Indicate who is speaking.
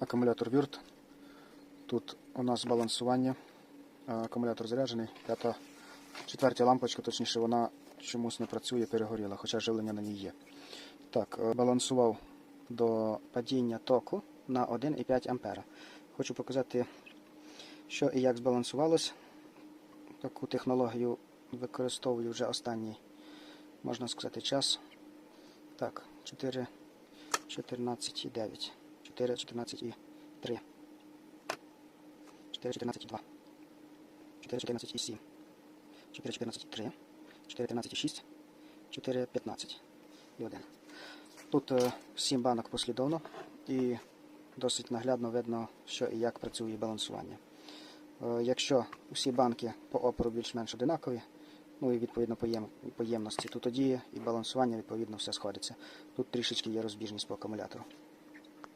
Speaker 1: акумулятор Вюрт. Тут у нас балансування. Акумулятор заряджений. П'ята, четвертя лампочка, точніше, вона чомусь не працює, перегоріла, хоча живлення на ній є. Так, е, балансував до падіння току на 1,5 ампера. Хочу показати, що і як збалансувалось. Таку технологію використовую вже останній, можна сказати, час. Так, 4, 14,9, 4, 14,3, 4, 14,2, 4, 14,7, 4, 14,3, 4, 13,6, 4, 15 і 1. Тут е, 7 банок послідовно і досить наглядно видно, що і як працює балансування. Е, Якщо усі банки по опору більш-менш одинакові, ну і відповідно поєм- поємності, то тоді і балансування відповідно все сходиться. Тут трішечки є розбіжність по акумулятору.